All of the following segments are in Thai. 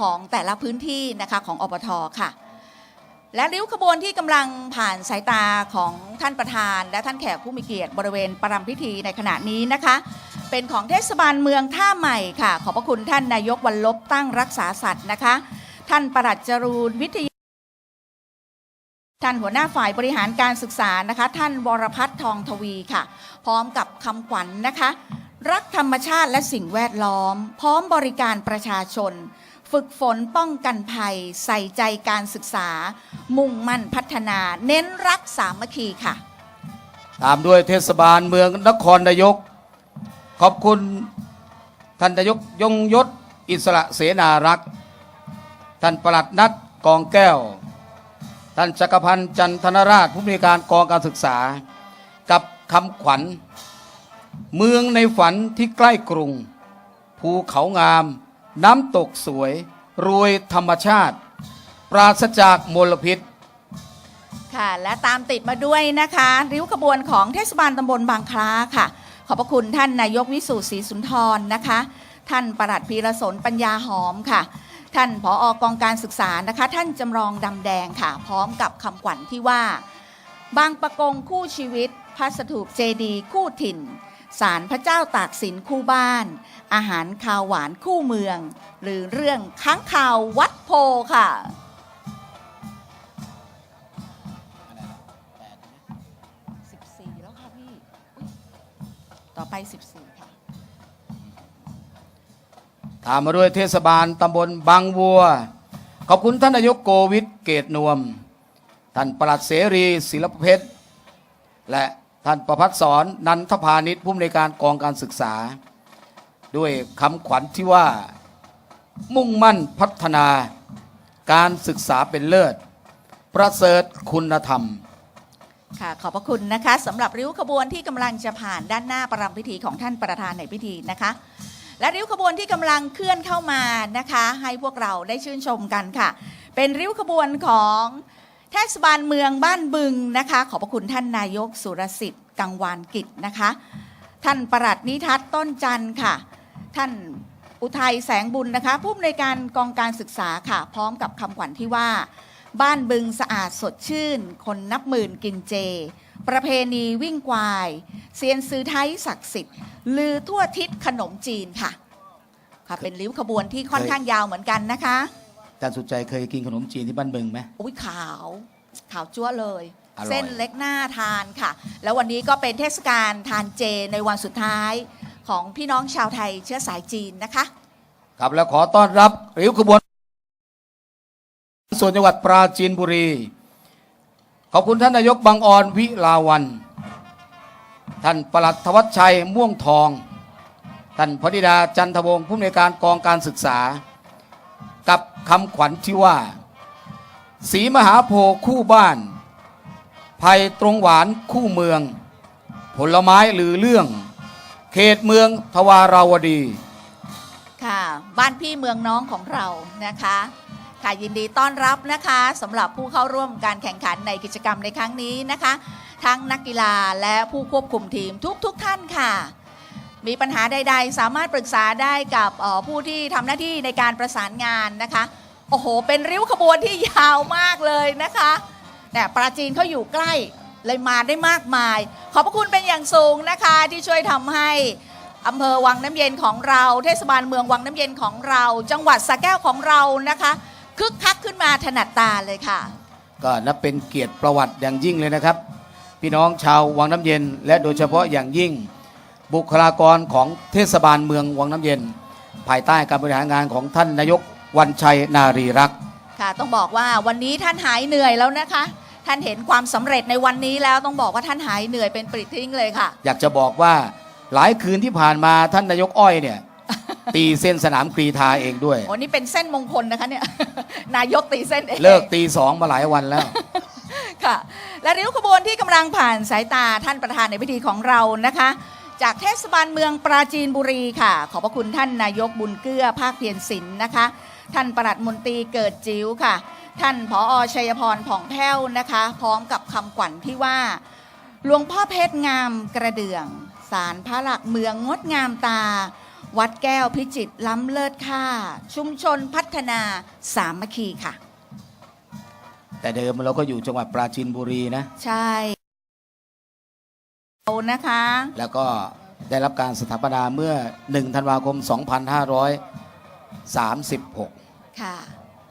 ของแต่ละพื้นที่นะคะของอบทค่ะ และริ้วขบวนที่กำลังผ่านสายตาของท่านประธาน และท่านแขกผู้มีเกียรติบริเวณประรำพิธีในขณะนี้นะคะ เป็นของเทศบาลเมืองท่าใหม่ค่ะ ขอบพระคุณท่านนายกวันลบตั้งรักษาสัตว์นะคะ ท่านประหลัดจรูนวิทยาท่านหัวหน้าฝ่ายบริหารการศึกษานะคะ ท่านวรพัฒน์ทองทวีค่ะ พร้อมกับคำขวัญนะคะ รักธรรมชาติและสิ่งแวดล้อม พร้อมบริการประชาชน ฝึกฝนป้องกันภัย ใส่ใจการศึกษา มุ่งมั่นพัฒนา เน้นรักสามัคคีค่ะ ตามด้วยเทศบาลเมืองนครนายก ขอบคุณท่านนายกยงยศ อิสระเสนารักษ์ท่านประหลัดนัดกองแก้ว ท่านจักรพันธ์จันทนราชผู้มีการกองการศึกษา กับคำขวัญ เมืองในฝันที่ใกล้กรุง ภูเขางาม น้ำตกสวย รวยธรรมชาติ ปราศจากมลพิษ ค่ะ และตามติดมาด้วยนะคะ ริ้วขบวนของเทศบาลตำบลบางคล้าค่ะ ขอบพระคุณท่านนายกวิสุทธิ์ศรีสุนทรนะคะ ท่านประหลัดพีรสนปัญญาหอมค่ะ ท่านผออกองการศึกษานะคะ ท่านจำลองดำแดงค่ะ พร้อมกับคำขวัญที่ว่า บางประกงคู่ชีวิต พัสถูปเจดี คู่ถิ่น ศาลพระเจ้าตากสินคู่บ้าน อาหารคาวหวานคู่เมือง หรือเรื่องค้างคาววัดโพค่ะ 14 แล้วค่ะพี่อุ๊ยต่อไป 14 ค่ะ ตามมาด้วยเทศบาลตำบลบางวัว ขอบคุณท่านนายกโกวิทเกตนวม ท่านประหลัดเสรีศิลปเพชร และ ท่านประพัฒสอนนันทพาณิชย์ผู้อำนวยการกองการศึกษา ด้วยคำขวัญที่ว่ามุ่งมั่นพัฒนาการศึกษาเป็นเลิศ ประเสริฐคุณธรรมค่ะขอบพระคุณนะคะสำหรับริ้วขบวนที่กำลังจะผ่านด้านหน้าประรำพิธีของท่านประธานในพิธีนะคะ และริ้วขบวนที่กำลังเคลื่อนเข้ามานะคะ ให้พวกเราได้ชื่นชมกันค่ะ เป็นริ้วขบวนของ เทศบาลเมืองบ้านบึงนะคะ ขอบพระคุณท่านนายกสุรสิทธิ์กังวานกิจนะคะ ท่านประหลัดนิทัศน์ต้นจันทร์ค่ะ ท่านอุทัยแสงบุญนะคะผู้อำนวยการกองการศึกษาค่ะ พร้อมกับคำขวัญที่ว่า บ้านบึงสะอาดสดชื่น คนนับหมื่นกินเจ ประเพณีวิ่งควายเซียนซื้อไทยศักดิ์สิทธิ์ ลือทั่วทิศขนมจีนค่ะค่ะเป็นริ้วขบวนที่ค่อนข้างยาวเหมือนกันนะคะ ท่านสุดใจเคยกินขนมจีนที่บ้านบึงไหม อุ้ยขาว ขาวจั่วเลย อร่อย เส้นเล็กหน้าทานค่ะ แล้ววันนี้ก็เป็นเทศกาลทานเจในวันสุดท้ายของพี่น้องชาวไทยเชื้อสายจีนนะคะ ครับแล้วขอต้อนรับริ้วขบวน ส่วนจังหวัดปราจีนบุรี ขอบคุณท่านนายกบางออนวิลาวัน ท่านประหลัดธวัชชัยม่วงทอง ท่านพนิดาจันทวงศ์ผู้อำนวยการกองการศึกษา กับคำขวัญที่ว่า สีมหาโพคู่บ้านภัยตรงหวานคู่เมือง ผลไม้หรือเรื่อง เขตเมืองทวาราวดี ค่ะ บ้านพี่เมืองน้องของเรานะคะ ค่ะยินดีต้อนรับนะคะสำหรับผู้เข้าร่วมการแข่งขันในกิจกรรมในครั้งนี้นะคะ ทั้งนักกีฬาและผู้ควบคุมทีมทุกๆทท่านค่ะ มีปัญหาใด ๆ สามารถปรึกษาได้กับผู้ที่ทำหน้าที่ในการประสานงานนะคะ โอ้โห เป็นริ้วขบวนที่ยาวมากเลยนะคะแต่ปราจีนเขาอยู่ใกล้เลยมาได้มากมาย ขอบพระคุณเป็นอย่างสูงนะคะที่ช่วยทำให้อำเภอวังน้ำเย็นของเรา เทศบาลเมืองวังน้ำเย็นของเรา จังหวัดสระแก้วของเรานะคะคึกคักขึ้นมาถนัดตาเลยค่ะ ก็นับเป็นเกียรติประวัติอย่างยิ่งเลยนะครับ พี่น้องชาววังน้ำเย็น และโดยเฉพาะอย่างยิ่ง บุคลากรของเทศบาลเมืองวังน้ำเย็น ภายใต้การบริหารงานของท่านนายกวันชัยนารีรักษ์ค่ะต้องบอกว่าวันนี้ท่านหายเหนื่อยแล้วนะคะ ท่านเห็นความสำเร็จในวันนี้แล้วต้องบอกว่าท่านหายเหนื่อยเป็นปริดทิ้งเลยค่ะ อยากจะบอกว่าหลายคืนที่ผ่านมาท่านนายกอ้อยเนี่ยตีเส้นสนามกรีธาเองด้วยโอ้นี่เป็นเส้นมงคลนะคะเนี่ยนายกตีเส้นเองเลิกตีสองมาหลายวันแล้วค่ะ และริ้วขบวนที่กำลังผ่านสายตาท่านประธานในพิธีของเรานะคะ จากเทศบาลเมืองปราจีนบุรีค่ะ ขอบพระคุณท่านนายกบุญเกื้อภาคเพียรศิลป์นะคะ ท่านประหลัดมนตรีเกิดจิ๋วค่ะ ท่านผอชัยพรผ่องแผ้วนะคะ พร้อมกับคำขวัญที่ว่าหลวงพ่อเพชรงามกระเดื่อง สารพระหลักเมืองงดงามตา วัดแก้วพิจิตรล้ำเลิศค่า ชุมชนพัฒนาสามัคคีค่ะ แต่เดิมเราก็อยู่จังหวัดปราจีนบุรีนะ ใช่ เอานะคะ แล้วก็ได้รับการสถาปนาเมื่อ 1 ธันวาคม 2536 ค่ะ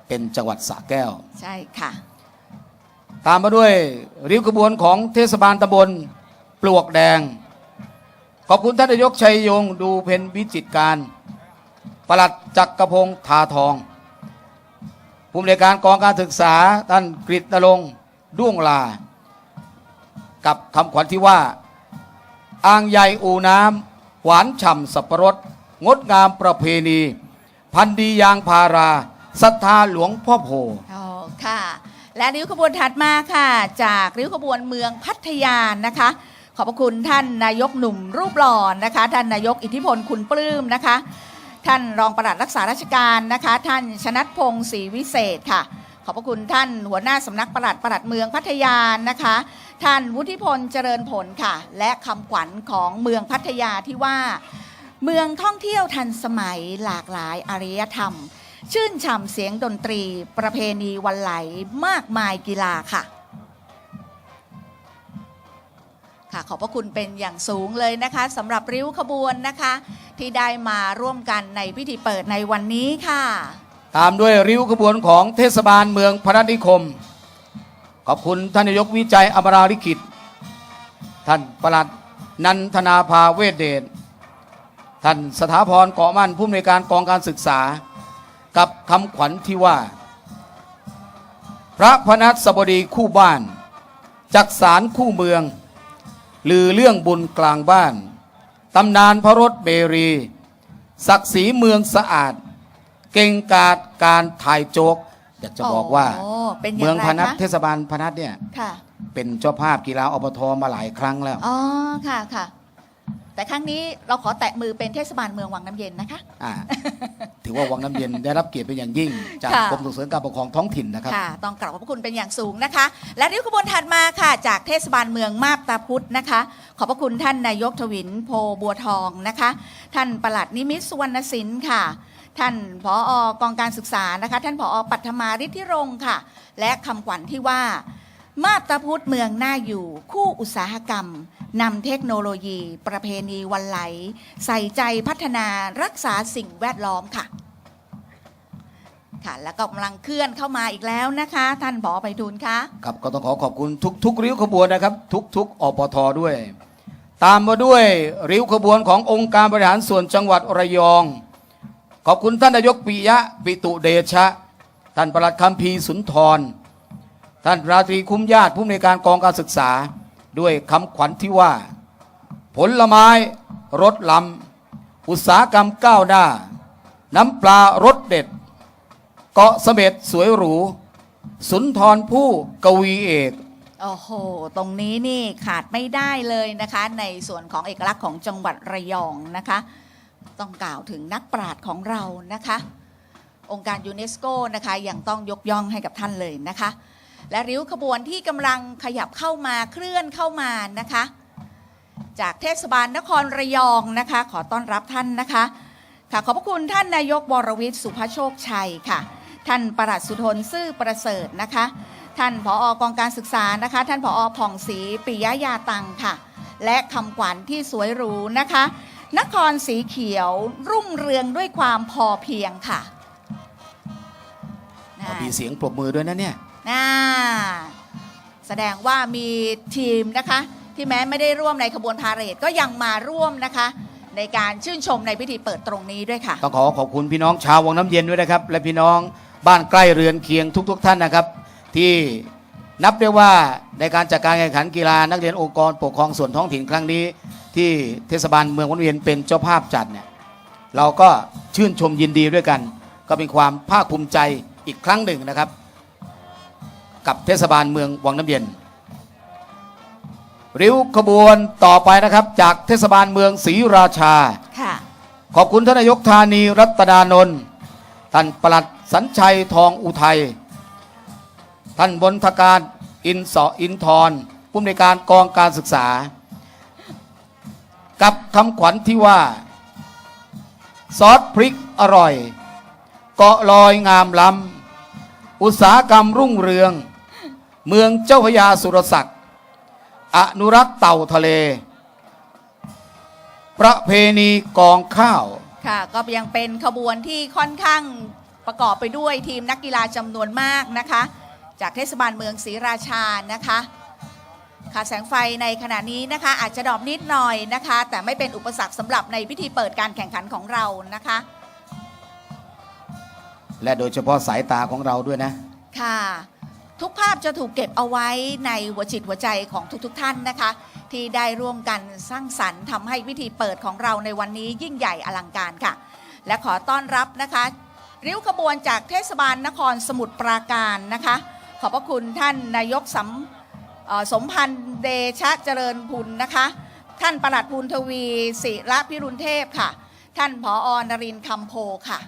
เป็นจังหวัดสระแก้ว ใช่ค่ะ ตามมาด้วยริ้วขบวนของเทศบาลตำบลปลวกแดง ขอบคุณท่านนายกชัยยง ดูเพนวิจิตรการปลัดจักรพงษ์ทาทองผู้อำนวยการกองการศึกษาท่านกฤษณรงค์ด้วงลา กับคำขวัญที่ว่า อ่างใหญ่อูน้ำหวานฉ่ำสับปะรด งดงามประเพณี พันธุ์ดียางพาราศรัทธาหลวงพ่อโพอ๋อค่ะ และริ้วขบวนถัดมาค่ะ จากริ้วขบวนเมืองพัทยานะคะ ขอบพระคุณท่านนายกหนุ่มรูปหล่อนะคะ ท่านนายกอิทธิพลคุณปลื้มนะคะ ท่านรองปลัดรักษาราชการนะคะ ท่านชนัทพงศ์ศรีวิเศษค่ะ ขอบพระคุณท่านหัวหน้าสำนักปลัดปลัดเมืองพัทยานะคะ ท่านวุฒิพลเจริญผลค่ะ และคำขวัญของเมืองพัทยาที่ว่า เมืองท่องเที่ยวทันสมัยหลากหลายอารยธรรม ชื่นฉ่ำเสียงดนตรี ประเพณีวันไหลมากมายกีฬาค่ะค่ะขอบพระคุณเป็นอย่างสูงเลยนะคะสำหรับริ้วขบวนนะคะ ที่ได้มาร่วมกันในพิธีเปิดในวันนี้ค่ะ ตามด้วยริ้วขบวนของเทศบาลเมืองพนัสนิคม ขอบคุณท่านนายกวิจัยอมราลิขิต ท่านประหลัดนันทนาภาเวทเดช ท่านสถาพรเกาะมั่นผู้อำนวยการกองการศึกษา กับคำขวัญที่ว่า พระพนัสบดีคู่บ้าน จักสารคู่เมือง ลือเรื่องบุญกลางบ้าน ตำนานพระรถเบรี ศักดิ์ศรีเมืองสะอาด เก่งกาจการถ่ายโจก อยากจะบอกว่าโอ้เป็นอย่างไรเมืองพนัสคะเทศบาลพนัสเนี่ยค่ะเป็นเจ้าภาพกีฬาอบทมาหลายครั้งแล้วอ๋อค่ะค่ะ แต่ครั้งนี้เราขอแตะมือเป็นเทศบาลเมืองวังน้ำเย็นนะคะอ่าถือว่าวังน้ำเย็นได้รับเกียรติเป็นอย่างยิ่ง จากค่ะกรมส่งเสริมการปกครองท้องถิ่นนะครับค่ะต้องกราบขอบพระคุณเป็นอย่างสูงนะคะ และริ้วขบวนถัดมาค่ะ จากเทศบาลเมืองมาบตาพุธนะคะ ขอบพระคุณท่านนายกทวินโพบัวทองนะคะ ท่านปลัดนิมิตสุวรรณสินค่ะ ท่านผออกองการศึกษานะคะ ท่านผอปัทมาฤทธิรงค์ค่ะ และคำขวัญที่ว่า มาตาพุทธเมืองน่าอยู่ คู่อุตสาหกรรมนำเทคโนโลยี ประเพณีวันไหล ใส่ใจพัฒนารักษาสิ่งแวดล้อมค่ะค่ะแล้วก็กำลังเคลื่อนเข้ามาอีกแล้วนะคะ ท่านผอไปทูลค่ะครับก็ต้องขอขอบคุณทุกๆริ้วขบวนนะครับ ทุกๆอปทด้วย ตามมาด้วยริ้วขบวนขององค์การบริหารส่วนจังหวัดระยอง ขอบคุณท่านนายกปิยะปิตุเดชะ ท่านประหลัดคำพีสุนทร ท่านราตรีคุ้มญาติผู้อำนวยการกองการศึกษา ด้วยคำขวัญที่ว่า ผลไม้รสลำอุตสาหกรรมก้าวหน้า น้ำปลารสเด็ด เกาะเสม็ดสวยหรู สุนทรผู้กวีเอกโอ้โห ตรงนี้นี่ขาดไม่ได้เลยนะคะ ในส่วนของเอกลักษณ์ของจังหวัดระยองนะคะ ต้องกล่าวถึงนักปราชญ์ของเรานะคะ องค์การยูเนสโกนะคะยังต้องยกย่องให้กับท่านเลยนะคะ และริ้วขบวนที่กำลังขยับเข้ามาเคลื่อนเข้ามานะคะ จากเทศบาลนครระยองนะคะ ขอต้อนรับท่านนะคะค่ะขอบพระคุณท่านนายกวรวิทย์สุภโชคชัยค่ะ ท่านประหลัดสุทนซื่อประเสริฐนะคะ ท่านผออกองการศึกษานะคะ ท่านผอผ่องศรีปิยะยาตังค่ะ และคำขวัญที่สวยหรูนะคะ นครสีเขียวรุ่งเรืองด้วยความพอเพียงค่ะมีเสียงปรบมือด้วยนะเนี่ยน่าแสดงว่ามีทีมนะคะ ที่แม้ไม่ได้ร่วมในขบวนพาเหรดก็ยังมาร่วมนะคะ ในการชื่นชมในพิธีเปิดตรงนี้ด้วยค่ะ ต้องขอขอบคุณพี่น้องชาววังน้ำเย็นด้วยนะครับ และพี่น้องบ้านใกล้เรือนเคียงทุก ๆ ท่านนะครับ ที่ นับได้ว่าในการจัดการแข่งขันกีฬานักเรียนองค์กรปกครองส่วนท้องถิ่นครั้งนี้ ที่เทศบาลเมืองวังน้ำเย็นเป็นเจ้าภาพจัดเนี่ยเราก็ชื่นชมยินดีด้วยกัน ก็เป็นความภาคภูมิใจอีกครั้งหนึ่งนะครับ กับเทศบาลเมืองวังน้ำเย็น ริ้วขบวนต่อไปนะครับ จากเทศบาลเมืองศรีราชา ค่ะ ขอบคุณท่านนายกธานีรัตนานนท์ท่านปลัดสัญชัยทองอุทัย ท่านบนทการอินสออินทรผู้อำนวยการกองการศึกษา กับคำขวัญที่ว่า ซอสพริกอร่อย เกาะลอยงามล้ำอุตสาหกรรมรุ่งเรือง เมืองเจ้าพยาสุรศักดิ์อนุรักษ์เต่าทะเล ประเพณีกองข้าว ค่ะ ก็ยังเป็นขบวนที่ค่อนข้างประกอบไปด้วยทีมนักกีฬาจำนวนมากนะคะ จากเทศบาลเมืองศรีราชานะคะค่ะแสงไฟในขณะนี้นะคะอาจจะดรอปนิดหน่อยนะคะ แต่ไม่เป็นอุปสรรคสำหรับในพิธีเปิดการแข่งขันของเรานะคะ และโดยเฉพาะสายตาของเราด้วยนะ ค่ะ ทุกภาพจะถูกเก็บเอาไว้ในหัวจิตหัวใจของทุกๆทท่านนะคะ ที่ได้ร่วมกันสร้างสรรค์ทำให้พิธีเปิดของเราในวันนี้ยิ่งใหญ่อลังการค่ะ และขอต้อนรับนะคะ ริ้วขบวนจากเทศบาลนครสมุทรปราการนะคะ ขอบพระคุณท่านนายกสำสมพันธ์เดชะเจริญพุนนะคะ ท่านประหลัดภูลทวีศิระพิรุณเทพค่ะ ท่านผออนรินทร์คำโพค่ะ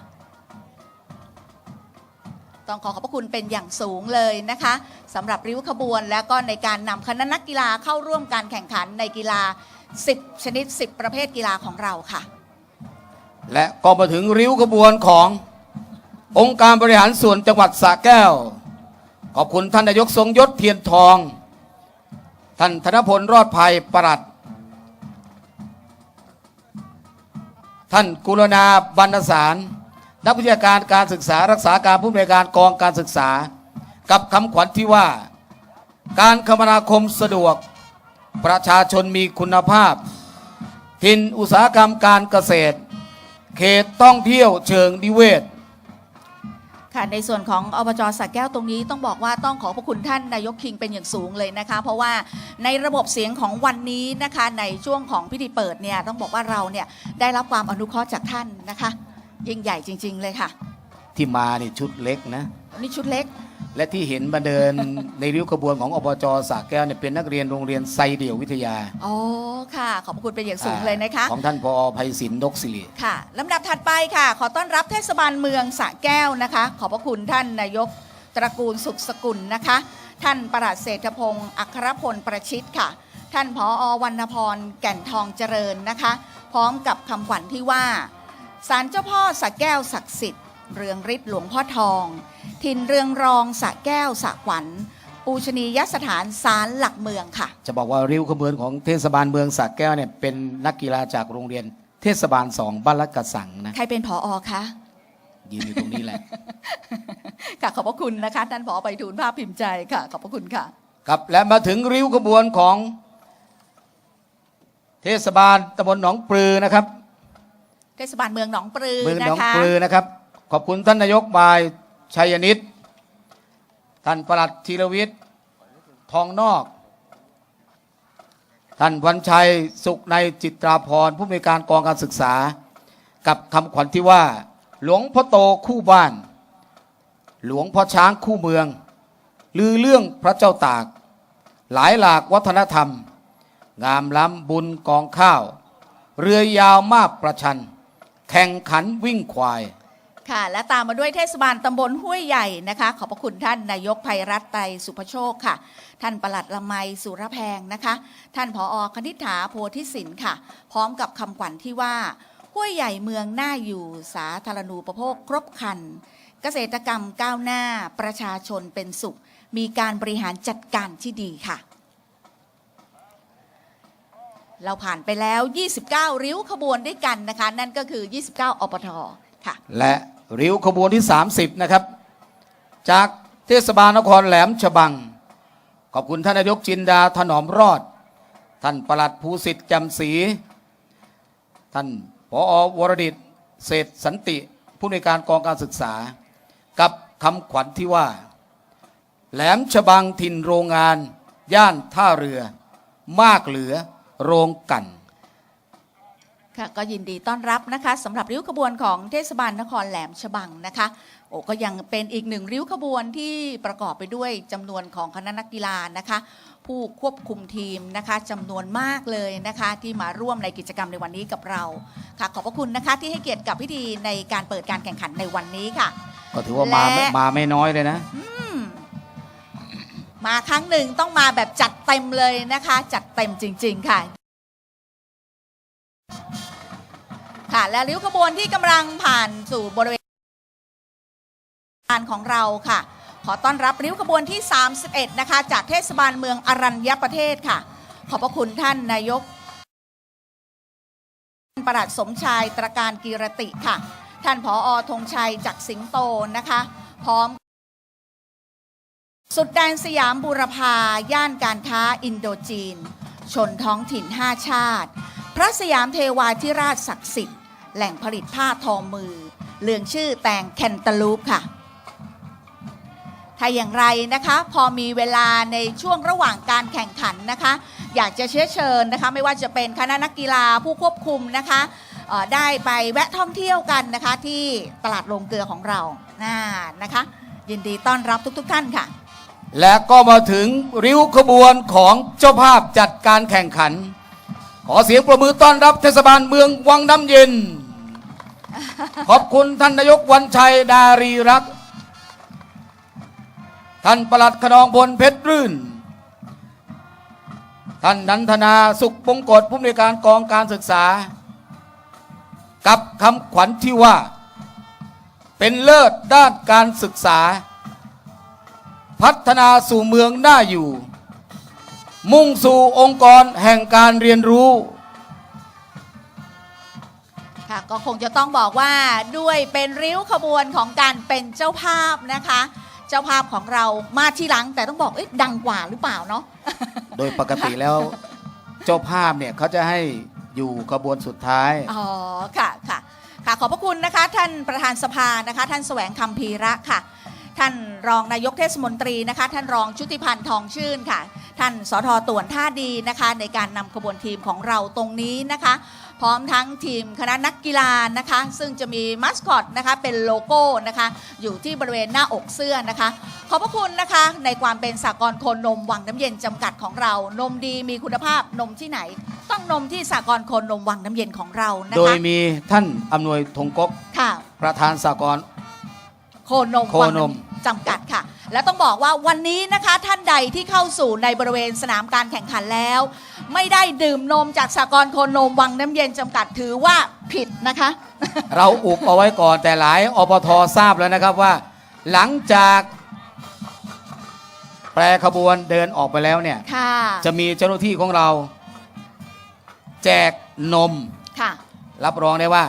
ต้องขอขอบพระคุณเป็นอย่างสูงเลยนะคะสำหรับริ้วขบวน และก็ในการนำคณะนักกีฬาเข้าร่วมการแข่งขันในกีฬา 10 ชนิด 10 ประเภทกีฬาของเราค่ะ และก็มาถึงริ้วขบวนขององค์การบริหารส่วนจังหวัดสระแก้ว ขอบคุณท่านนายกทรงยศเทียนทอง ท่านธนพลรอดภัยประหลัด ท่านกุลนาบรรณสาร นักวิชาการการศึกษารักษาการผู้อำนวยการกองการศึกษา กับคำขวัญที่ว่า การคมนาคมสะดวก ประชาชนมีคุณภาพ ทินอุตสาหกรรมการเกษตร เขตท่องเที่ยวเชิงนิเวศ ค่ะในส่วนของอบจสักแก้วตรงนี้ต้องบอกว่าต้องขอบพระคุณท่านนายกคิงเป็นอย่างสูงเลยนะคะ เพราะว่าในระบบเสียงของวันนี้นะคะในช่วงของพิธีเปิดเนี่ยต้องบอกว่าเราเนี่ยได้รับความอนุเคราะห์จากท่านนะคะ ยิ่งใหญ่จริง ๆ เลยค่ะ ที่มานี่ชุดเล็กนะ นี่ชุดเล็ก และที่เห็นมาเดินในริ้วขบวนของอบจสระแก้วเนี่ยเป็นนักเรียนโรงเรียนไซเดี่ยววิทยาอ๋อค่ะ ขอบพระคุณเป็นอย่างสูงเลยนะคะ ของท่านพอภัยศิลป์นกสิริค่ะลำดับถัดไปค่ะ ขอต้อนรับเทศบาลเมืองสระแก้วนะคะ ขอบพระคุณท่านนายกตระกูลสุขสกุลนะคะ ท่านประหลัดเศรษฐพงศ์อัครพลประชิตค่ะ ท่านผออวรรณพรแก่นทองเจริญนะคะ พร้อมกับคำขวัญที่ว่าศาลเจ้าพ่อสระแก้วศักดิ์สิทธิ์เรืองฤทธิ์หลวงพ่อทอง ทินเรืองรองสระแก้วสระขวัญปูชนียสถานศาลหลักเมืองค่ะ จะบอกว่าริ้วขบวนของเทศบาลเมืองสระแก้วเนี่ยเป็นนักกีฬาจากโรงเรียน เทศบาลสองบ้านละกระสังนะใครเป็นผออคะยืนอยู่ตรงนี้แหละ ค่ะขอบพระคุณนะคะท่านผอไปทูลภาพพิมพ์ใจค่ะ ขอบพระคุณค่ะ ครับและมาถึงริ้วขบวนของ เทศบาลตำบลหนองปลือนะครับ เทศบาลเมืองหนองปลือเมืองหนองนะคะปลือนะครับ ขอบคุณท่านนายกบาย ชัยนิตท่านประหลัดธีรวิทย์ทองนอก ท่านวันชัยสุขในจิตราพรผู้อำนวยการกองการศึกษา กับคำขวัญที่ว่า หลวงพ่อโตคู่บ้าน หลวงพ่อช้างคู่เมือง ลือเรื่องพระเจ้าตาก หลายหลากวัฒนธรรม งามล้ำบุญกองข้าว เรือยาวมากประชัน แข่งขันวิ่งควาย ค่ะ และตามมาด้วยเทศบาลตำบลห้วยใหญ่นะคะ ขอบพระคุณท่านนายกภัยรัตไตรสุภโชคค่ะ ท่านประหลัดละไมสุรแพงนะคะ ท่านผอคณิษฐาโพธิสินค่ะ พร้อมกับคำขวัญที่ว่าห้วยใหญ่เมืองน่าอยู่สาธารณูปโภคครบคัน เกษตรกรรมก้าวหน้าประชาชนเป็นสุข มีการบริหารจัดการที่ดีค่ะ เราผ่านไปแล้ว 29 ริ้วขบวนด้วยกันนะคะ นั่นก็คือ 29 อปทค่ะ และ ริ้วขบวนที่ 30 นะครับ จากเทศบาลนครแหลมฉบัง ขอบคุณท่านนายกจินดาถนอมรอด ท่านประหลัดภูสิทธิ์จำศรีท่านผอวรดิตเศษสันติ ผู้ในวยการกองการศึกษา กับคำขวัญที่ว่า แหลมฉบังถิ่นโรงงาน ย่านท่าเรือ มากเหลือโรงกัน ค่ะก็ยินดีต้อนรับนะคะสำหรับริ้วขบวนของเทศบาลนครแหลมฉบังนะคะโอ้ก็ยังเป็นอีกหนึ่งริ้วขบวนที่ประกอบไปด้วยจำนวนของคณะนักกีฬานะคะ ผู้ควบคุมทีมนะคะจำนวนมากเลยนะคะที่มาร่วมในกิจกรรมในวันนี้กับเราค่ะขอบพระคุณนะคะที่ให้เกียรติกับพิธีในการเปิดการแข่งขันในวันนี้ค่ะ ก็ถือว่ามาไม่และ มาไม่น้อยเลยนะ อืมมาครั้งหนึ่งต้องมาแบบจัดเต็มเลยนะคะ จัดเต็มจริง ๆ ค่ะ ค่ะ และริ้วขบวนที่กำลังผ่านสู่บริเวณงานของเราค่ะ ขอต้อนรับริ้วขบวนที่ 31 นะคะ จากเทศบาลเมืองอรัญญประเทศค่ะ ขอบพระคุณท่านนายกประหลัดสมชายตรการกีรติค่ะ ท่านผออธงชัยจากสิงโตนะคะ พร้อม สุดแดนสยามบูรพาย่านการค้าอินโดจีน ชนท้องถิ่น 5 ชาติ พระสยามเทวาธิราชศักดิ์สิทธิ์ แหล่งผลิตผ้าทอมือเลืองชื่อแตงแคนตาลูปค่ะ ถ้าอย่างไรนะคะ พอมีเวลาในช่วงระหว่างการแข่งขันนะคะ อยากจะเชื้อเชิญนะคะ ไม่ว่าจะเป็นคณะนักกีฬาผู้ควบคุมนะคะได้ไปแวะท่องเที่ยวกันนะคะที่ตลาดโรงเกลือของเราน่านะคะ ยินดีต้อนรับทุกๆทท่านค่ะ และก็มาถึงริ้วขบวนของเจ้าภาพจัดการแข่งขัน ขอเสียงประมือต้อนรับเทศบาลเมืองวังน้ำเย็น ขอบคุณท่านนายกวันชัยดารีรัก ท่านประหลัดขนองพลเพชรรื่น ท่านนันทนาสุขปงกฎผู้อำนวยการกองการศึกษา กับคำขวัญที่ว่า เป็นเลิศด้านการศึกษา พัฒนาสู่เมืองหน่าอยู่ มุ่งสู่องค์กรแห่งการเรียนรู้ ค่ะก็คงจะต้องบอกว่าด้วยเป็นริ้วขบวนของการเป็นเจ้าภาพนะคะ เจ้าภาพของเรามาทีหลังแต่ต้องบอกเอ๊ะดังกว่าหรือเปล่าเนาะ โดยปกติแล้วเจ้าภาพเนี่ยเขาจะให้อยู่ขบวนสุดท้าย อ๋อ ค่ะค่ะค่ะขอบพระคุณนะคะ ท่านประธานสภานะคะ ท่านแสวงคำพีระค่ะ ท่านรองนายกเทศมนตรีนะคะ ท่านรองชุติพันธ์ทองชื่นค่ะ ท่านสทต่วนท่าดีนะคะ ในการนำขบวนทีมของเราตรงนี้นะคะ พร้อมทั้งทีมคณะนักกีฬานะคะ ซึ่งจะมีมัสคอตนะคะเป็นโลโก้นะคะ อยู่ที่บริเวณหน้าอกเสื้อนะคะ ขอบพระคุณนะคะ ในความเป็นสากลโคนนมวังน้ำเย็นจำกัดของเรา นมดีมีคุณภาพนมที่ไหน ต้องนมที่สากลโคนนมวังน้ำเย็นของเรานะโดยคะมีท่านอำนวยธงกกค่ะ ประธานสากล โคนมโคนมวังน้ำจำกัดค่ะ และต้องบอกว่าวันนี้นะคะท่านใดที่เข้าสู่ในบริเวณสนามการแข่งขันแล้ว ไม่ได้ดื่มนมจากสากลโคนมวังน้ำเย็นจำกัดถือว่าผิดนะคะ เราอุบเอาไว้ก่อนแต่หลายอปททราบแล้วนะครับว่า หลังจากแปรขบวนเดินออกไปแล้วเนี่ย ค่ะ จะมีเจ้าหน้าที่ของเรา แจกนม ค่ะ รับรองได้ว่า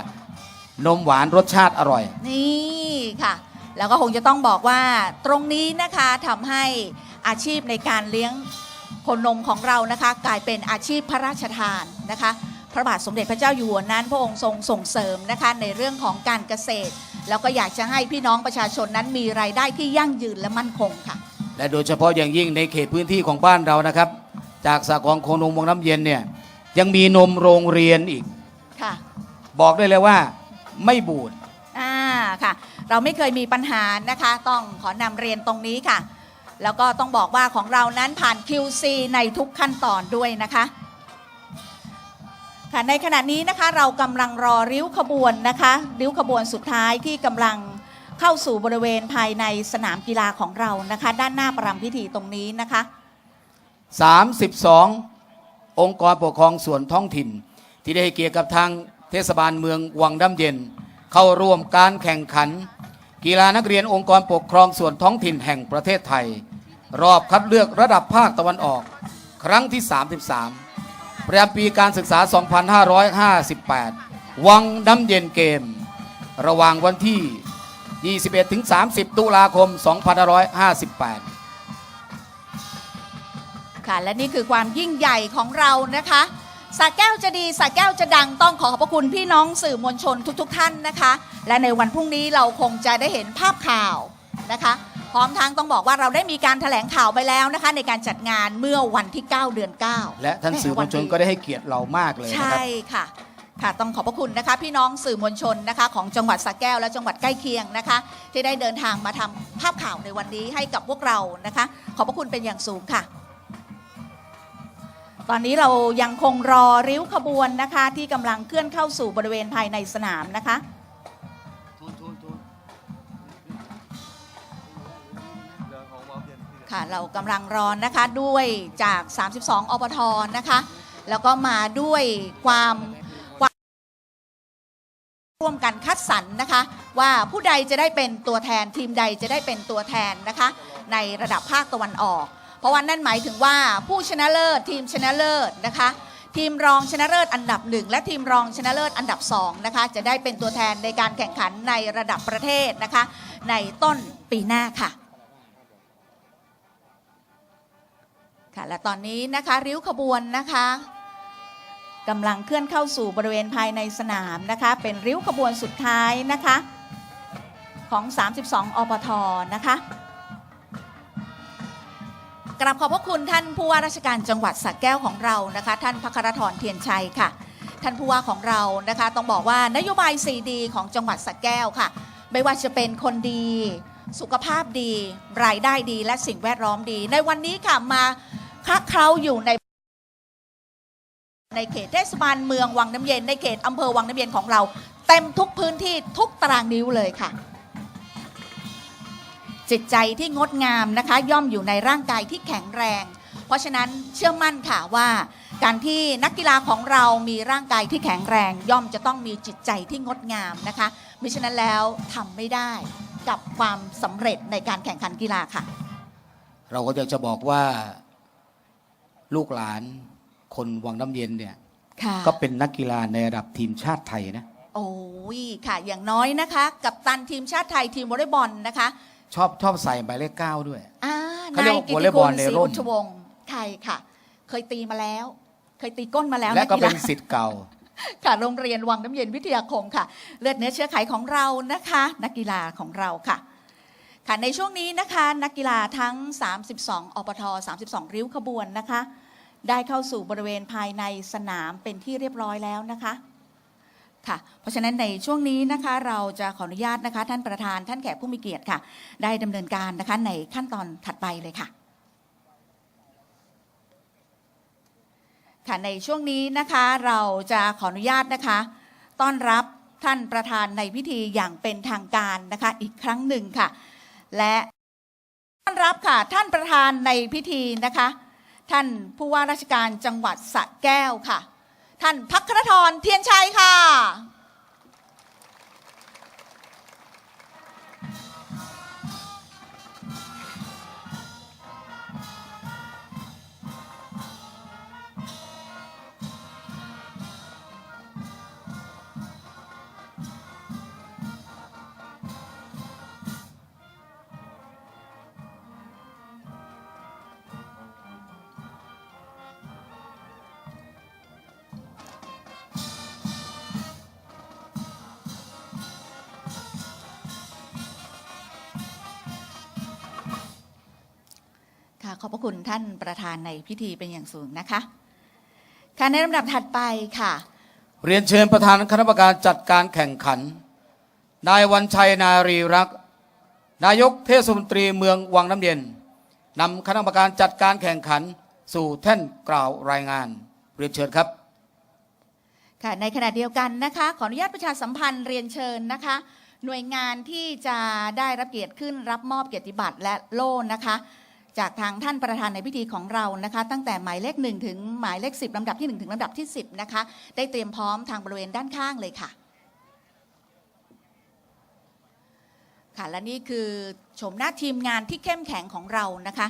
นมหวานรสชาติอร่อย นี่ค่ะ แล้วก็คงจะต้องบอกว่าตรงนี้นะคะทำให้อาชีพในการเลี้ยง คนนมของเรานะคะกลายเป็นอาชีพพระราชทานนะคะ พระบาทสมเด็จพระเจ้าอยู่หัวนั้นพระองค์ทรงส่งเสริมนะคะในเรื่องของการเกษตร แล้วก็อยากจะให้พี่น้องประชาชนนั้นมีรายได้ที่ยั่งยืนและมั่นคงค่ะ และโดยเฉพาะอย่างยิ่งในเขตพื้นที่ของบ้านเรานะครับ จากสากลโคนมวงน้ำเย็นเนี่ยยังมีนมโรงเรียนอีกค่ะ บอกได้เลยว่าไม่บูดอ่าค่ะ เราไม่เคยมีปัญหานะคะ ต้องขอนำเรียนตรงนี้ค่ะ แล้วก็ต้องบอกว่าของเรานั้นผ่าน QC ในทุกขั้นตอนด้วยนะคะค่ะในขณะนี้นะคะเรากำลังรอริ้วขบวนนะคะริ้วขบวนสุดท้ายที่กำลังเข้าสู่บริเวณภายในสนามกีฬาของเรานะคะ ด้านหน้าประรำพิธีตรงนี้นะคะ 32 องค์กรปกครองส่วนท้องถิ่น ที่ได้ให้เกียรติกับทางเทศบาลเมืองวังน้ำเย็น เข้าร่วมการแข่งขัน กีฬานักเรียนองค์กรปกครองส่วนท้องถิ่นแห่งประเทศไทย รอบคัดเลือกระดับภาคตะวันออก ครั้งที่ 33 ประจำปีการศึกษา 2558 วังน้ำเย็นเกม ระหว่างวันที่ 21-30 ตุลาคม 2558ค่ะและนี่คือความยิ่งใหญ่ของเรานะคะสาแก้วจะดีสาแก้วจะดังต้องขอขอบพระคุณพี่น้องสื่อมวลชนทุกๆท่านนะคะ และในวันพรุ่งนี้เราคงจะได้เห็นภาพข่าวนะคะ พร้อมทั้งต้องบอกว่าเราได้มีการแถลงข่าวไปแล้วนะคะ ในการจัดงานเมื่อวันที่ 9 เดือน 9 และท่านสื่อมวลชนก็ได้ให้เกียรติเรามากเลยนะใช่ครับค่ะค่ะต้องขอบพระคุณนะคะพี่น้องสื่อมวลชนนะคะของจังหวัดสระแก้วและจังหวัดใกล้เคียงนะคะ ที่ได้เดินทางมาทำภาพข่าวในวันนี้ให้กับพวกเรานะคะ ขอบพระคุณเป็นอย่างสูงค่ะ ตอนนี้เรายังคงรอริ้วขบวนนะคะ ที่กำลังเคลื่อนเข้าสู่บริเวณภายในสนามนะคะ ค่ะเรากำลังรอนนะคะด้วยจาก 32 อปทนะคะ แล้วก็มาด้วยความว่าผู้ใดจะได้เป็นตัวแทนทีมใดจะได้เป็นตัวแทนนะคะ ในระดับภาคตะวันออก เพราะว่านั่นหมายถึงว่าผู้ชนะเลิศทีมชนะเลิศนะคะทีมรองชนะเลิศอันดับหนึ่งและทีมรองชนะเลิศอันดับสองนะคะจะได้เป็นตัวแทนในการแข่งขันในระดับประเทศนะคะ ในต้นปีหน้าค่ะ ค่ะและตอนนี้นะคะริ้วขบวนนะคะกำลังเคลื่อนเข้าสู่บริเวณภายในสนามนะคะ เป็นริ้วขบวนสุดท้ายนะคะของ 32 อปทนะคะกราบขอบพระคุณท่านผู้ว่าราชการจังหวัดสระแก้วของเรานะคะ ท่านพัครธรเทียนชัยค่ะ ท่านผู้ว่าของเรานะคะ ต้องบอกว่านโยบาย4ดีของจังหวัดสระแก้วค่ะ ไม่ว่าจะเป็นคนดี สุขภาพดี รายได้ดีและสิ่งแวดล้อมดี ในวันนี้ค่ะมา คักเคล้าอยู่ในในเขตเทศบาลเมืองวังน้ำเย็น ในเขตอำเภอวังน้ำเย็นของเรา เต็มทุกพื้นที่ทุกตารางนิ้วเลยค่ะ จิตใจที่งดงามนะคะ ย่อมอยู่ในร่างกายที่แข็งแรง เพราะฉะนั้นเชื่อมั่นค่ะว่า การที่นักกีฬาของเรามีร่างกายที่แข็งแรง ย่อมจะต้องมีจิตใจที่งดงามนะคะมิฉะนั้นแล้วทำไม่ได้กับความสำเร็จในการแข่งขันกีฬาค่ะ เราก็อยากจะบอกว่า ลูกหลาน คนวังน้ำเย็นเนี่ยค่ะก็เป็นนักกีฬาในระดับทีมชาติไทยนะ โอ้ยค่ะ อย่างน้อยนะคะ กับตันทีมชาติไทยทีมวอลเลย์บอลนะคะชอบชอบใส่หมายเลขเก้าด้วย อ่าเขาเรียกนายว่ากิวอลติเลย์บคุอลลในศรีร่มอุชวงศ์ใช่ค่ะ เคยตีมาแล้ว เคยตีก้นมาแล้วและก็ฬา เป็นสิทธิ์เก่า ค่ะโรงเรียนวังน้ำเย็นวิทยาคมค่ะ เลือดเนื้อเชื้อไขของเรานะคะ นักกีฬาของเราค่ะ ค่ะในช่วงนี้นะคะ นักกีฬาทั้ง 32อปท 32 ริ้วขบวนนะคะ ได้เข้าสู่บริเวณภายในสนามเป็นที่เรียบร้อยแล้วนะคะค่ะเพราะฉะนั้นในช่วงนี้นะคะเราจะขออนุญาตนะคะ ท่านประธานท่านแขกผู้มีเกียรติค่ะ ได้ดำเนินการนะคะในขั้นตอนถัดไปเลยค่ะค่ะในช่วงนี้นะคะเราจะขออนุญาตนะคะ ต้อนรับท่านประธานในพิธีอย่างเป็นทางการนะคะอีกครั้งหนึ่งค่ะ และต้อนรับค่ะท่านประธานในพิธีนะคะ ท่านผู้ว่าราชการจังหวัดสระแก้วค่ะ ท่านพักครทรเทียนชัยค่ะค่ะ ท่านประธานในพิธีเป็นอย่างสูงนะคะค่ะในลำดับถัดไปค่ะ เรียนเชิญประธานคณะกรรมการจัดการแข่งขัน นายวันชัยนารีรักษ์นายกเทศมนตรีเมืองวังน้ำเย็นนำคณะกรรมการจัดการแข่งขันสู่แท่นกล่าวรายงาน เรียนเชิญครับค่ะในขณะเดียวกันนะคะ ขออนุญาตประชาสัมพันธ์เรียนเชิญนะคะ หน่วยงานที่จะได้รับเกียรติขึ้นรับมอบเกียรติบัตรและโล่นะคะ จากทางท่านประธานในพิธีของเรานะคะ ตั้งแต่หมายเลขหนึ่งถึงหมายเลข 10ลำดับที่ 1 ถึงลำดับที่ 10 นะคะ ได้เตรียมพร้อมทางบริเวณด้านข้างเลยค่ะ ค่ะและนี่คือชมหน้าทีมงานที่เข้มแข็งของเรานะคะ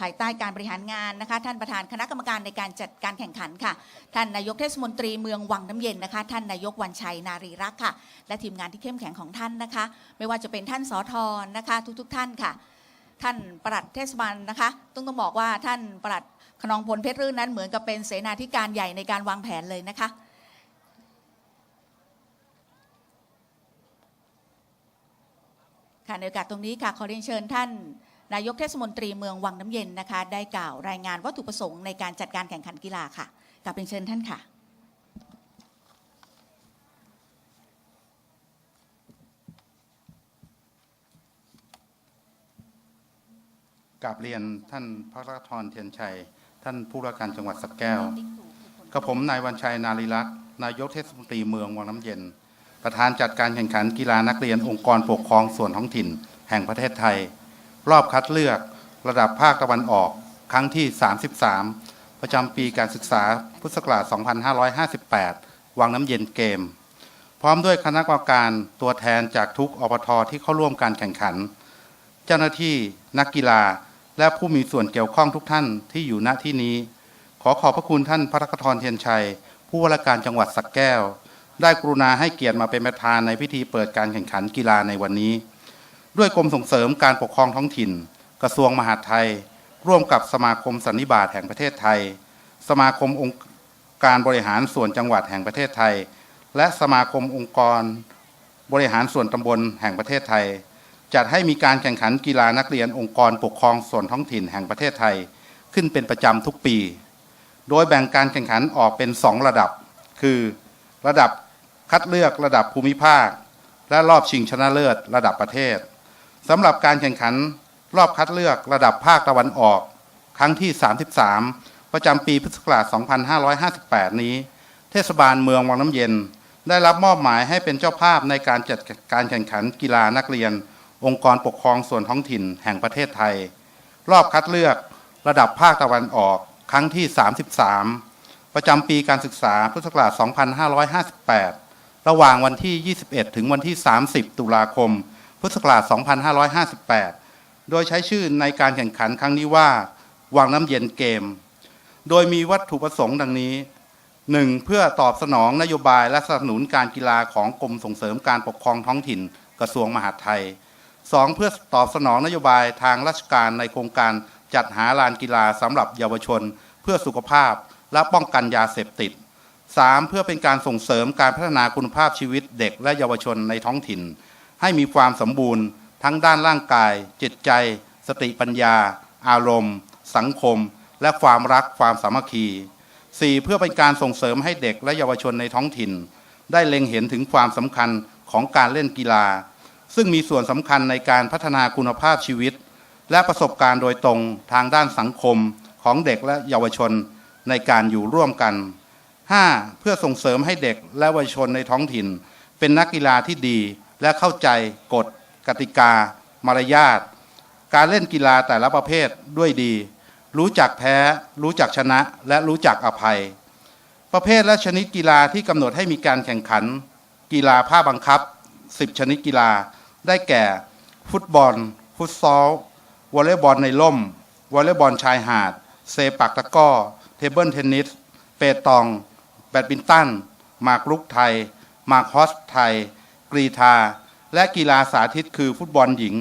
ภายใต้การบริหารงานนะคะ ท่านประธานคณะกรรมการในการจัดการแข่งขันค่ะ ท่านนายกเทศมนตรีเมืองวังน้ำเย็นนะคะ ท่านนายกวันชัยนารีรักษ์ค่ะ และทีมงานที่เข้มแข็งของท่านนะคะ ไม่ว่าจะเป็นท่านสอทอนะคะ ทุกๆทท่านค่ะ ท่านปลัดเทศบาลนะคะต้องต้องบอกว่าท่านปลัดขนองพลเพชรรื่นนั้นเหมือนกับเป็นเสนาธิการใหญ่ในการวางแผนเลยนะคะค่ะในโอกาสตรงนี้ค่ะขอเรียนเชิญท่านนายกเทศมนตรีเมืองวังน้ำเย็นนะคะ ได้กล่าวรายงานวัตถุประสงค์ในการจัดการแข่งขันกีฬาค่ะกลับเรียนเชิญท่านค่ะ กราบเรียนท่านพระราชทรเทียนชัย ท่านผู้ว่าการจังหวัดสระแก้วกับผมนายวันชัยนารีรักษ์นายกเทศมนตรีเมืองวังน้ำเย็น ประธานจัดการแข่งขันกีฬานักเรียนองค์กรปกครองส่วนท้องถิ่น แห่งประเทศไทย รอบคัดเลือกระดับภาคตะวันออก ครั้งที่ 33 ประจำปีการศึกษาพุทธศักราช 2558 วังน้ำเย็นเกม พร้อมด้วยคณะกรรมการตัวแทนจากทุกอปทที่เข้าร่วมการแข่งขัน เจ้าหน้าที่นักกีฬา และผู้มีส่วนเกี่ยวข้องทุกท่านที่อยู่ณที่นี้ ขอขอบพระคุณท่านพระรักธรเทียนชัย ผู้ว่าราชการจังหวัดสักแก้ว ได้กรุณาให้เกียรติมาเป็นประธานในพิธีเปิดการแข่งขันกีฬาในวันนี้ ด้วยกรมส่งเสริมการปกครองท้องถิ่น กระทรวงมหาดไทย ร่วมกับสมาคมสันนิบาตแห่งประเทศไทย สมาคมองค์การบริหารส่วนจังหวัดแห่งประเทศไทย และสมาคมองค์กร บริหารส่วนตำบลแห่งประเทศไทย จัดให้มีการแข่งขันกีฬานักเรียนองค์กรปกครองส่วนท้องถิ่นแห่งประเทศไทยขึ้นเป็นประจำทุกปี โดยแบ่งการแข่งขันออกเป็น 2 ระดับ คือระดับคัดเลือกระดับภูมิภาค และรอบชิงชนะเลิศระดับประเทศสำหรับการแข่งขันรอบคัดเลือกระดับภาคตะวันออก ครั้งที่ 33 ประจำปีพุทธศักราช 2558 นี้ เทศบาลเมืองวังน้ำเย็น ได้รับมอบหมายให้เป็นเจ้าภาพในการจัดการแข่งขันกีฬานักเรียน องค์กรปกครองส่วนท้องถิ่นแห่งประเทศไทย รอบคัดเลือกระดับภาคตะวันออกครั้งที่ 33 ประจำปีการศึกษาพุทธศักราช 2558 ระหว่างวันที่ 21 ถึงวันที่ 30 ตุลาคม พุทธศักราช 2558 โดยใช้ชื่อในการแข่งขันครั้งนี้ว่าวังน้ำเย็นเกม โดยมีวัตถุประสงค์ดังนี้ 1. เพื่อตอบสนองนโยบายและสนับสนุนการกีฬาของกรมส่งเสริมการปกครองท้องถิ่นกระทรวงมหาดไทย 2. เพื่อตอบสนองนโยบายทางราชการในโครงการจัดหาลานกีฬาสำหรับเยาวชน เพื่อสุขภาพและป้องกันยาเสพติด 3. เพื่อเป็นการส่งเสริมการพัฒนาคุณภาพชีวิตเด็กและเยาวชนในท้องถิ่น ให้มีความสมบูรณ์ ทั้งด้านร่างกาย จิตใจ สติปัญญา อารมณ์ สังคม และความรักความสามัคคี 4. เพื่อเป็นการส่งเสริมให้เด็กและเยาวชนในท้องถิ่น ได้เล็งเห็นถึงความสำคัญของการเล่นกีฬา ซึ่งมีส่วนสำคัญในการพัฒนาคุณภาพชีวิต และประสบการณ์โดยตรงทางด้านสังคมของเด็กและเยาวชนในการอยู่ร่วมกัน 5. เพื่อส่งเสริมให้เด็กและเยาวชนในท้องถิ่น เป็นนักกีฬาที่ดีและเข้าใจกฎ กติกา มารยาท การเล่นกีฬาแต่ละประเภทด้วยดี รู้จักแพ้ รู้จักชนะและรู้จักอภัย ประเภทและชนิดกีฬาที่กำหนดให้มีการแข่งขัน กีฬาผ้าบังคับ 10 ชนิดกีฬา ได้แก่ ฟุตบอล ฟุตซอลวอลเลย์บอลในร่ม วอลเลย์บอลชายหาด เซปักตะก้อ เทเบิลเทนนิส เปตอง แบดมินตันหมากรุกไทยหมากฮอสไทย กรีธา และกีฬาสาธิตคือฟุตบอลหญิง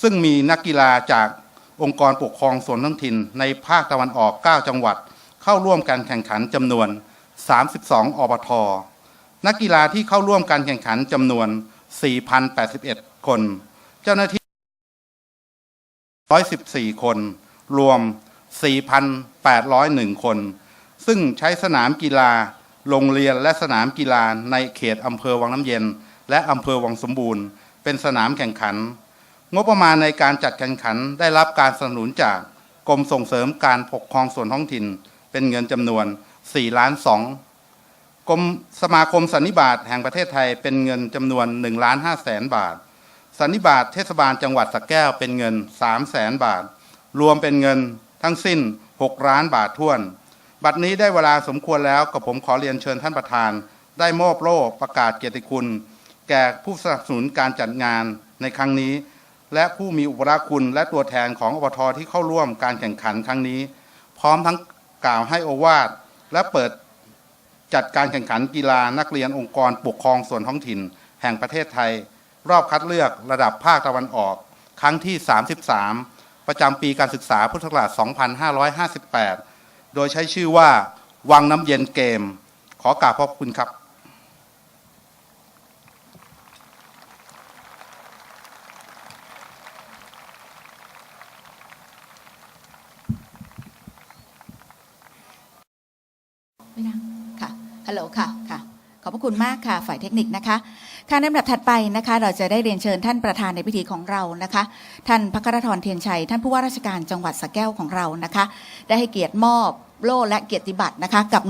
ซึ่งมีนักกีฬาจากองค์กรปกครองส่วนท้องถิ่นในภาคตะวันออก 9 จังหวัด เข้าร่วมการแข่งขันจำนวน 32 อบท นักกีฬาที่เข้าร่วมการแข่งขันจำนวน 4,081 คน เจ้าหน้าที่ 114 คน รวม 4,801 คน ซึ่งใช้สนามกีฬา โรงเรียนและสนามกีฬาในเขตอำเภอวังน้ำเย็น และอำเภอวังสมบูรณ์ เป็นสนามแข่งขัน งบประมาณในการจัดแข่งขันได้รับการสนับสนุนจากกรมส่งเสริมการปกครองส่วนท้องถิ่น เป็นเงินจำนวน4ล้าน2 กรมสมาคมสันนิบาตแห่งประเทศไทยเป็นเงินจำนวน1ล้าน5แสนบาท สันนิบาตเทศบาลจังหวัดสระแก้วเป็นเงิน3แสนบาท รวมเป็นเงินทั้งสิ้น 6 ล้านบาทท้วน บัดนี้ได้เวลาสมควรแล้วกับผมขอเรียนเชิญท่านประธาน ได้มอบโล่ประกาศเกียรติคุณ แก่ผู้สนับสนุนการจัดงานในครั้งนี้ และผู้มีอุปกาคุณและตัวแทนของอบทที่เข้าร่วมการแข่งขันครั้งนี้ พร้อมทั้งกล่าวให้โอวาทและเปิด จัดการแข่งขันกีฬานักเรียนองค์กรปกครองส่วนท้องถิ่น แห่งประเทศไทย รอบคัดเลือกระดับภาคตะวันออก ครั้งที่ 33 ประจำปีการศึกษาพุทธศักราช 2558 โดยใช้ชื่อว่า วังน้ำเย็นเกม ขอกราบขอบคุณครับ ไม่ดังค่ะ ฮัลโหลค่ะค่ะ ขอบพระคุณมากค่ะ ฝ่ายเทคนิคนะคะค่ะลำดับถัดไปนะคะ เราจะได้เรียนเชิญท่านประธานในพิธีของเรานะคะ ท่านพักรธรเทียนชัย ท่านผู้ว่าราชการจังหวัดสระแก้วของเรานะคะ ได้ให้เกียรติมอบโล่และเกียรติบัตรนะคะ กับ